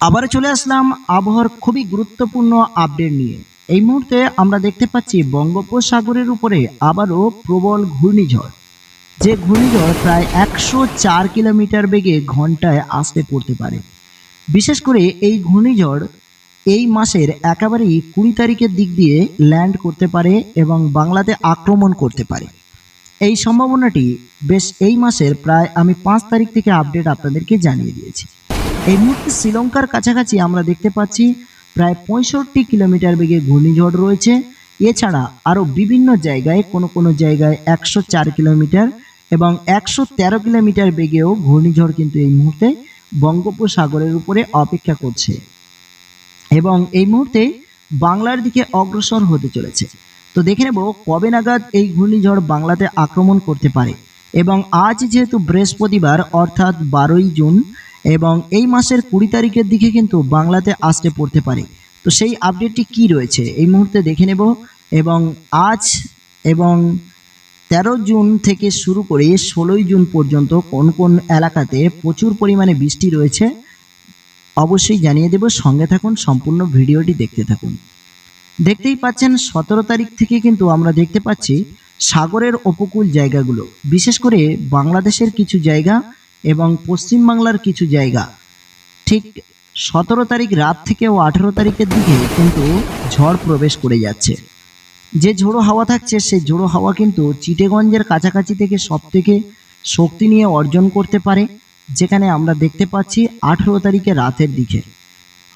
আবার চলে আসলাম আবহাওয়ার খুবই গুরুত্বপূর্ণ আপডেট নিয়ে। এই মুহূর্তে আমরা দেখতে পাচ্ছি বঙ্গোপসাগরের উপরে আবারও প্রবল ঘূর্ণিঝড়। যে ঘূর্ণিঝড় প্রায় একশো চার কিলোমিটার বেগে ঘন্টায় আসতে পড়তে পারে। বিশেষ করে এই ঘূর্ণিঝড় এই মাসের একেবারেই কুড়ি তারিখের দিক দিয়ে ল্যান্ড করতে পারে এবং বাংলাতে আক্রমণ করতে পারে। এই সম্ভাবনাটি বেশ এই মাসের প্রায় আমি পাঁচ তারিখ থেকে আপডেট আপনাদেরকে জানিয়ে দিয়েছি। এই মুহূর্তে শ্রীলঙ্কার কাছাকাছি আমরা দেখতে পাচ্ছি প্রায় পঁয়ষট্টি কিলোমিটার বেগে ঘূর্ণিঝড় রয়েছে। এছাড়া আরও বিভিন্ন জায়গায়, কোনো কোনো জায়গায় একশো চার কিলোমিটার এবং একশো তেরো কিলোমিটার বেগেও ঘূর্ণিঝড় কিন্তু এই মুহূর্তে বঙ্গোপসাগরের উপরে অপেক্ষা করছে। এবং এই মুহূর্তে বাংলার দিকে অগ্রসর হতে চলেছে। তো দেখে নেব কবে নাগাদ এই ঘূর্ণিঝড় বাংলাতে আক্রমণ করতে পারে। এবং আজ যেহেতু বৃহস্পতিবার, অর্থাৎ বারোই জুন এবং এই মাসের কুড়ি তারিখের দিকে কিন্তু বাংলাতে আসতে পড়তে পারে। তো সেই আপডেটটি কি রয়েছে? এই মুহূর্তে দেখে নেব এবং আজ এবং তেরো জুন থেকে শুরু করে ষোলোই জুন পর্যন্ত কোন কোন এলাকাতে প্রচুর পরিমাণে বৃষ্টি রয়েছে, অবশ্যই জানিয়ে দেব। সঙ্গে থাকুন, সম্পূর্ণ ভিডিওটি দেখতে থাকুন। দেখতেই পাচ্ছেন, সতেরো তারিখ থেকে কিন্তু আমরা দেখতে পাচ্ছি সাগরের উপকূল জায়গাগুলো, বিশেষ করে বাংলাদেশের কিছু জায়গা এবং পশ্চিম বাংলার কিছু জায়গা। ঠিক সতেরো তারিখ রাত থেকে ও আঠেরো তারিখের দিকে কিন্তু ঝড় প্রবেশ করে যাচ্ছে। যে ঝোড়ো হাওয়া থাকছে সেই ঝোড়ো হাওয়া কিন্তু চিটেগঞ্জের কাছাকাছি থেকে সব থেকে শক্তি নিয়ে অর্জন করতে পারে, যেখানে আমরা দেখতে পাচ্ছি আঠেরো তারিখে রাতের দিকে।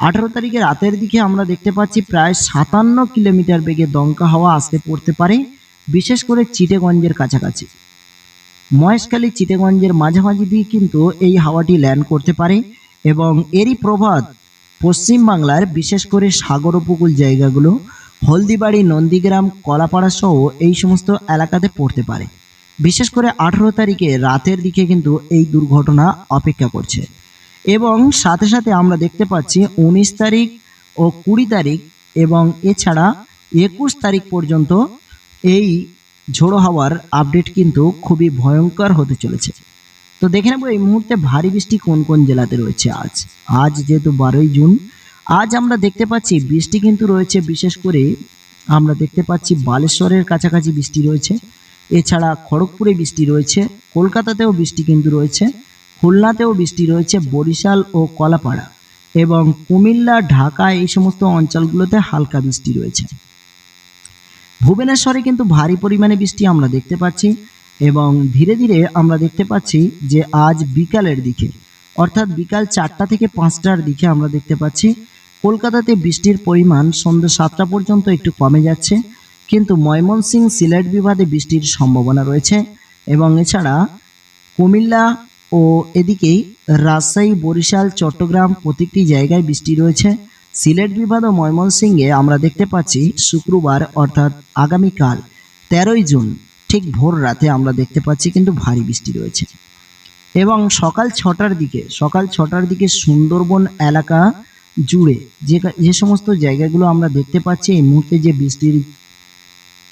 আঠেরো তারিখে রাতের দিকে আমরা দেখতে পাচ্ছি প্রায় সাতান্ন কিলোমিটার বেগে দমকা হাওয়া আসতে পড়তে পারে, বিশেষ করে চিটেগঞ্জের কাছাকাছি। মহেশখালী চিটেগঞ্জের মাঝামাঝি দিয়ে কিন্তু এই হাওয়াটি ল্যান্ড করতে পারে এবং এরই প্রভাব পশ্চিম বাংলার বিশেষ করে সাগর উপকূল জায়গাগুলো হলদিবাড়ি, নন্দীগ্রাম, কলাপাড়া সহ এই সমস্ত এলাকাতে পড়তে পারে। বিশেষ করে আঠেরো তারিখে রাতের দিকে কিন্তু এই দুর্ঘটনা অপেক্ষা করছে। এবং সাথে সাথে আমরা দেখতে পাচ্ছি উনিশ তারিখ ও কুড়ি তারিখ এবং এছাড়া একুশ তারিখ পর্যন্ত এই ঝোড়ো হাওয়ার আপডেট কিন্তু খুবই ভয়ঙ্কর হতে চলেছে। তো দেখে নেব এই মুহূর্তে ভারী বৃষ্টি কোন কোন জেলাতে রয়েছে আজ। আজ যেহেতু বারোই জুন, আজ আমরা দেখতে পাচ্ছি বৃষ্টি কিন্তু রয়েছে, বিশেষ করে আমরা দেখতে পাচ্ছি বালেশ্বরের কাছাকাছি বৃষ্টি রয়েছে। এছাড়া খড়গপুরে বৃষ্টি রয়েছে, কলকাতাতেও বৃষ্টি কিন্তু রয়েছে, খুলনাতেও বৃষ্টি রয়েছে, বরিশাল ও কলাপাড়া। এবং কুমিল্লা, ঢাকা এই সমস্ত অঞ্চলগুলোতে হালকা বৃষ্টি রয়েছে। ভুবনেশ্বরে কিন্তু ভারী পরিমাণে বৃষ্টি আমরা দেখতে পাচ্ছি এবং ধীরে ধীরে আমরা দেখতে পাচ্ছি যে আজ বিকালের দিকে, অর্থাৎ বিকাল চারটা থেকে পাঁচটার দিকে আমরা দেখতে পাচ্ছি। কলকাতাতে বৃষ্টির পরিমাণ সন্ধ্যে সাতটা পর্যন্ত একটু কমে যাচ্ছে, কিন্তু ময়মনসিংহ সিলেট বিভাগে বৃষ্টির সম্ভাবনা রয়েছে এবং এছাড়া কুমিল্লা ও এদিকেই রাজশাহী, বরিশাল, চট্টগ্রাম প্রতিটি জায়গায় বৃষ্টি রয়েছে। সিলেট বিভাগ ও ময়মনসিংহে আমরা দেখতে পাচ্ছি শুক্রবার, অর্থাৎ আগামীকাল, তেরোই জুন, ঠিক ভোর রাতে আমরা দেখতে পাচ্ছি কিন্তু ভারী বৃষ্টি রয়েছে। এবং সকাল ছটার দিকে, সকাল ছটার দিকে সুন্দরবন এলাকা জুড়ে যে যে সমস্ত জায়গাগুলো আমরা দেখতে পাচ্ছি, এই মুহূর্তে যে বৃষ্টির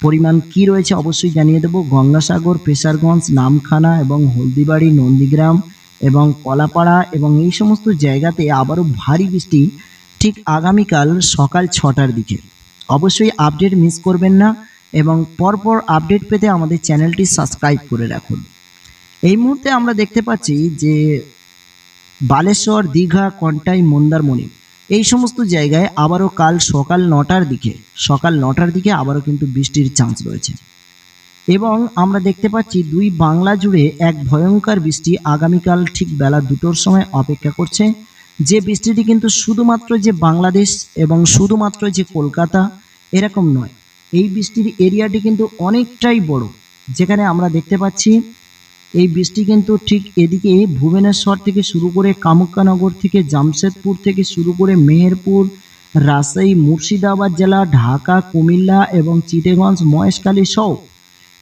পরিমাণ কি রয়েছে অবশ্যই জানিয়ে দেবো। গঙ্গাসাগর, পেশারগঞ্জ, নামখানা এবং হলদিবাড়ি, নন্দীগ্রাম এবং কলাপাড়া এবং এই সমস্ত জায়গাতে আবারও ভারী বৃষ্টি ঠিক আগামীকাল সকাল ছটার দিকে। অবশ্যই আপডেট মিস করবেন না এবং পরপর আপডেট পেতে আমাদের চ্যানেলটি সাবস্ক্রাইব করে রাখুন। এই মুহূর্তে আমরা দেখতে পাচ্ছি যে বালেশ্বর, দীঘা, কন্টাই, মন্দারমণি এই সমস্ত জায়গায় আবারও কাল সকাল নটার দিকে, সকাল নটার দিকে আবারও কিন্তু বৃষ্টির চান্স রয়েছে। এবং আমরা দেখতে পাচ্ছি দুই বাংলা জুড়ে এক ভয়ঙ্কর বৃষ্টি আগামীকাল ঠিক বেলা দুটোর সময় অপেক্ষা করছে। যে বৃষ্টিটি কিন্তু শুধুমাত্র যে বাংলাদেশ এবং শুধুমাত্র যে কলকাতা, এরকম নয়। এই বৃষ্টির এরিয়াটি কিন্তু অনেকটাই বড়। যেখানে আমরা দেখতে পাচ্ছি, এই বৃষ্টি কিন্তু ঠিক এদিকে ভুবনেশ্বর থেকে শুরু করে কামুক্কানগর থেকে জামশেদপুর থেকে শুরু করে মেহেরপুর, রাজশাহী, মুর্শিদাবাদ জেলা, ঢাকা, কুমিল্লা এবং চিটেগঞ্জ মহেশখালী সহ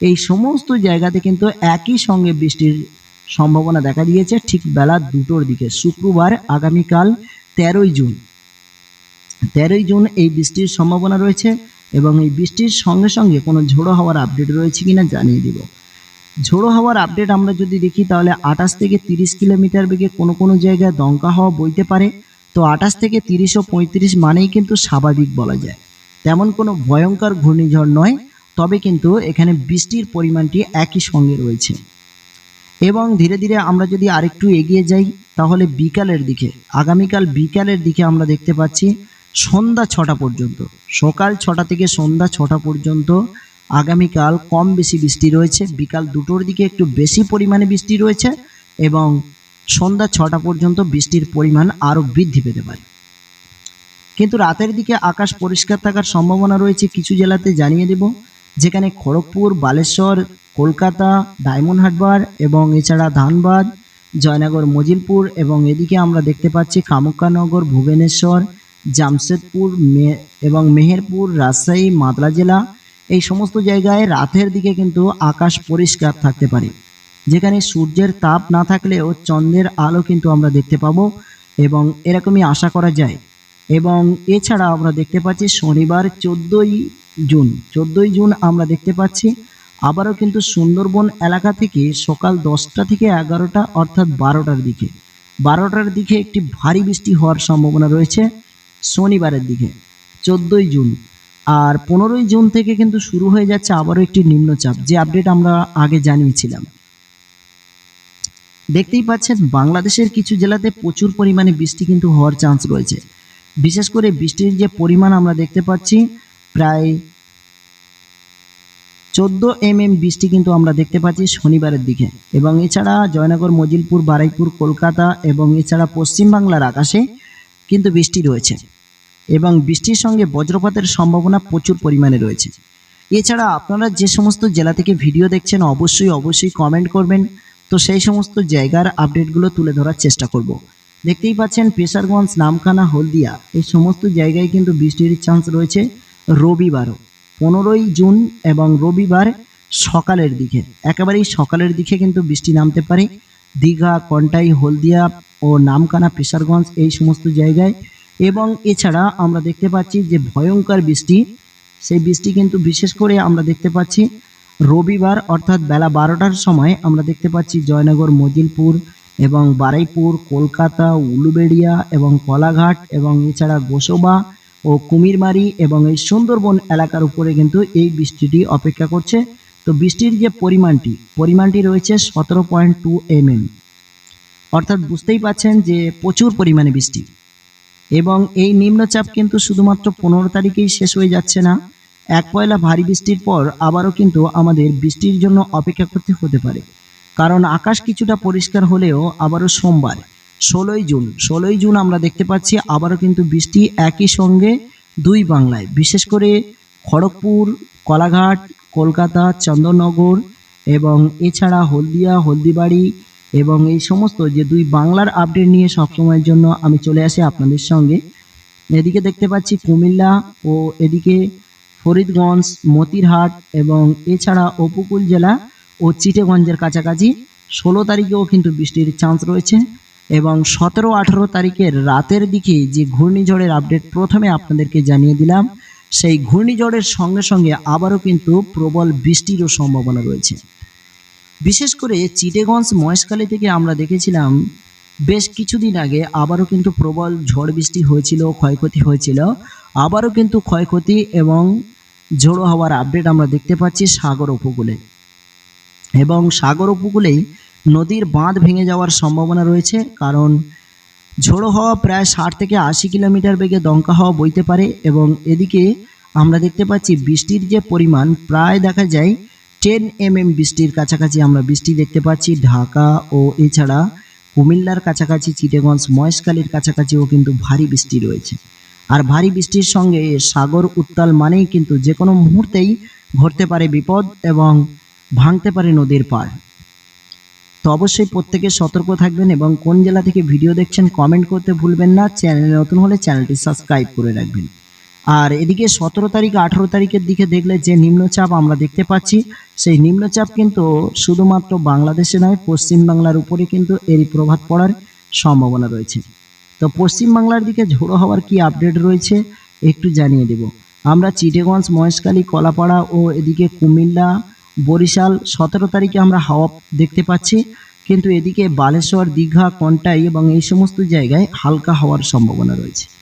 এই সমস্ত জায়গাতে কিন্তু একই সঙ্গে বৃষ্টির সম্ভাবনা দেখা দিয়েছে ঠিক বেলা দুটোর দিকে, শুক্রবার আগামীকাল তেরোই জুন। তেরোই জুন এই বৃষ্টির সম্ভাবনা রয়েছে এবং এই বৃষ্টির সঙ্গে সঙ্গে কোনো ঝোড়ো হওয়ার আপডেট রয়েছে কিনা জানিয়ে দিব। ঝোড়ো হওয়ার আপডেট আমরা যদি দেখি তাহলে আঠাশ থেকে তিরিশ কিলোমিটার বেগে কোনো কোনো জায়গায় দমকা হওয়া বইতে পারে। তো আঠাশ থেকে তিরিশ ও পঁয়ত্রিশ মানেই কিন্তু স্বাভাবিক বলা যায়। তেমন কোনো ভয়ঙ্কর ঘূর্ণিঝড় নয়, তবে কিন্তু এখানে বৃষ্টির পরিমাণটি একই সঙ্গে রয়েছে। এবং ধীরে ধীরে আমরা যদি আরেকটু এগিয়ে যাই, তাহলে বিকালের দিকে, আগামীকাল বিকালের দিকে আমরা দেখতে পাচ্ছি সন্ধ্যা ছটা পর্যন্ত। সকাল ছটা থেকে সন্ধ্যা ছটা পর্যন্ত আগামীকাল কম বেশি বৃষ্টি রয়েছে। বিকাল দুটোর দিকে একটু বেশি পরিমাণে বৃষ্টি রয়েছে এবং সন্ধ্যা ছটা পর্যন্ত বৃষ্টির পরিমাণ আরও বৃদ্ধি পেতে পারে। কিন্তু রাতের দিকে আকাশ পরিষ্কার থাকার সম্ভাবনা রয়েছে। কিছু জেলাতে জানিয়ে দেব, যেখানে খড়গপুর, বালেশ্বর কলকাতা, ডায়মন্ড হারবার এবং এছাড়া ধানবাদ, জয়নগর, মজিলপুর এবং এদিকে আমরা দেখতে পাচ্ছি কামুক্কানগর, ভুবনেশ্বর, জামশেদপুর এবং মেহেরপুর, রাজশাহী মাদলা জেলা। এই সমস্ত জায়গায় রাতের দিকে কিন্তু আকাশ পরিষ্কার থাকতে পারে। যেখানে সূর্যের তাপ না থাকলেও চন্দ্রের আলো কিন্তু আমরা দেখতে পাবো এবং এরকমই আশা করা যায়। এবং এছাড়া আমরা দেখতে পাচ্ছি শনিবার চোদ্দোই জুন চোদ্দোই জুন আমরা দেখতে পাচ্ছি আবারও কিন্তু সুন্দরবন এলাকা থেকে সকাল দশটা থেকে এগারোটা অর্থাৎ বারোটার দিকে। বারোটার দিকে একটি ভারী বৃষ্টি হওয়ার সম্ভাবনা রয়েছে শনিবারের দিকে, চোদ্দোই জুন। আর পনেরোই জুন থেকে কিন্তু শুরু হয়ে যাচ্ছে আবারও একটি নিম্নচাপ, যে আপডেট আমরা আগে জানিয়েছিলাম। দেখতেই পাচ্ছেন, বাংলাদেশের কিছু জেলাতে প্রচুর পরিমাণে বৃষ্টি কিন্তু হওয়ার চান্স রয়েছে। বিশেষ করে বৃষ্টির যে পরিমাণ আমরা দেখতে পাচ্ছি, প্রায় চোদ্দ এম এম বৃষ্টি কিন্তু আমরা দেখতে পাচ্ছি শনিবারের দিকে। এবং এছাড়া জয়নগর, মজিলপুর, বারাইপুর, কলকাতা এবং এছাড়া পশ্চিমবাংলার আকাশে কিন্তু বৃষ্টি রয়েছে। এবং বৃষ্টির সঙ্গে বজ্রপাতের সম্ভাবনা প্রচুর পরিমাণে রয়েছে। এছাড়া আপনারা যে সমস্ত জেলা থেকে ভিডিও দেখছেন, অবশ্যই অবশ্যই কমেন্ট করবেন। তো সেই সমস্ত জায়গার আপডেটগুলো তুলে ধরার চেষ্টা করব। দেখতেই পাচ্ছেন, পেশারগঞ্জ, নামখানা, হলদিয়া, এই সমস্ত জায়গায় কিন্তু বৃষ্টির চান্স রয়েছে রবিবারও। পনেরোই জুন এবং রবিবার সকালের দিকে, একেবারেই সকালের দিকে কিন্তু বৃষ্টি নামতে পারে। দীঘা, কন্টাই, হলদিয়া ও নামকানা, পেশারগঞ্জ এই সমস্ত জায়গায়। এবং এছাড়া আমরা দেখতে পাচ্ছি যে ভয়ঙ্কর বৃষ্টি, সেই বৃষ্টি কিন্তু বিশেষ করে আমরা দেখতে পাচ্ছি রবিবার অর্থাৎ বেলা বারোটার সময় আমরা দেখতে পাচ্ছি জয়নগর, মজিলপুর এবং বারাইপুর, কলকাতা, উলুবেড়িয়া এবং কলাঘাট এবং এছাড়া গোসবা ও কুমিরমারি এবং এই সুন্দরবন এলাকার উপরে কিন্তু এই বৃষ্টিটি অপেক্ষা করছে। তো বৃষ্টির যে পরিমাণটি পরিমাণটি রয়েছে সতেরো পয়েন্ট টু এম এম অর্থাৎ বুঝতেই পাচ্ছেন যে প্রচুর পরিমাণে বৃষ্টি। এবং এই নিম্নচাপ কিন্তু শুধুমাত্র পনেরো তারিখেই শেষ হয়ে যাচ্ছে না, এক পয়লা ভারী বৃষ্টির পর আবারও কিন্তু আমাদের বৃষ্টির জন্য অপেক্ষা করতে হতে পারে। কারণ আকাশ কিছুটা পরিষ্কার হলেও আবারও সোমবার ষোলোই জুন। ষোলোই জুন আমরা দেখতে পাচ্ছি, আবারও কিন্তু বৃষ্টি একই সঙ্গে দুই বাংলায়। বিশেষ করে খড়গপুর, কলাঘাট, কলকাতা, চন্দননগর এবং এছাড়া হলদিয়া, হলদিবাড়ি এবং এই সমস্ত যে দুই বাংলার আপডেট নিয়ে সবসময়ের জন্য আমি চলে আসি আপনাদের সঙ্গে। এদিকে দেখতে পাচ্ছি কুমিল্লা ও এদিকে ফরিদগঞ্জ, মতিরহাট এবং এছাড়া উপকূল জেলা ও চিটেগঞ্জের কাছাকাছি ষোলো তারিখেও কিন্তু বৃষ্টির চান্স রয়েছে। এবং সতেরো আঠেরো তারিখের রাতের দিকে যে ঘূর্ণিঝড়ের আপডেট প্রথমে আপনাদেরকে জানিয়ে দিলাম, সেই ঘূর্ণিঝড়ের সঙ্গে সঙ্গে আবারও কিন্তু প্রবল বৃষ্টিরও সম্ভাবনা রয়েছে। বিশেষ করে চিটেগঞ্জ মহেশখালী থেকে আমরা দেখেছিলাম, বেশ কিছুদিন আগে আবারও কিন্তু প্রবল ঝড় বৃষ্টি হয়েছিল, ক্ষয়ক্ষতি হয়েছিল। আবারও কিন্তু ক্ষয়ক্ষতি এবং ঝোড়ো হওয়ার আপডেট আমরা দেখতে পাচ্ছি সাগর উপকূলে। এবং সাগর উপকূলেই নদীর বাঁধ ভেঙে যাওয়ার সম্ভাবনা রয়েছে, কারণ ঝোড়ো হওয়া প্রায় ষাট থেকে আশি কিলোমিটার বেগে দমকা হওয়া বইতে পারে এবং এদিকে আমরা দেখতে পাচ্ছি বৃষ্টির যে পরিমাণ, প্রায় দেখা যায় টেন এম এম বৃষ্টির কাছাকাছি আমরা বৃষ্টি দেখতে পাচ্ছি ঢাকা ও এছাড়া কুমিল্লার কাছাকাছি, চিটেগঞ্জ, মহেশখালীর কাছাকাছিও কিন্তু ভারী বৃষ্টি রয়েছে। আর ভারী বৃষ্টির সঙ্গে সাগর উত্তাল মানেই কিন্তু যে কোনো মুহূর্তেই ঘটতে পারে বিপদ এবং ভাঙতে পারে নদীর পাড়। তো অবশ্যই প্রত্যেকে সতর্ক থাকবেন এবং কোন জেলা থেকে ভিডিও দেখছেন কমেন্ট করতে ভুলবেন না। চ্যানেলে নতুন হলে চ্যানেলটি সাবস্ক্রাইব করে রাখবেন। আর এদিকে সতেরো তারিখ, আঠেরো তারিখের দিকে দেখলে যে নিম্নচাপ আমরা দেখতে পাচ্ছি, সেই নিম্নচাপ কিন্তু শুধুমাত্র বাংলাদেশে নয়, পশ্চিমবাংলার উপরে কিন্তু এরই প্রভাব পড়ার সম্ভাবনা রয়েছে। তো পশ্চিমবাংলার দিকে ঝোড়ো হওয়ার কি আপডেট রয়েছে একটু জানিয়ে দেব। আমরা চিটেগঞ্জ, মহেশখালী, কলাপাড়া ও এদিকে কুমিল্লা বরিশাল সতেরো তারিখে আমরা হাওয়া দেখতে পাচ্ছি। কিন্তু এদিকে বালেশ্বর, দীঘা, কন্টাই এবং এই সমস্ত জায়গায় হালকা হওয়ার সম্ভাবনা রয়েছে।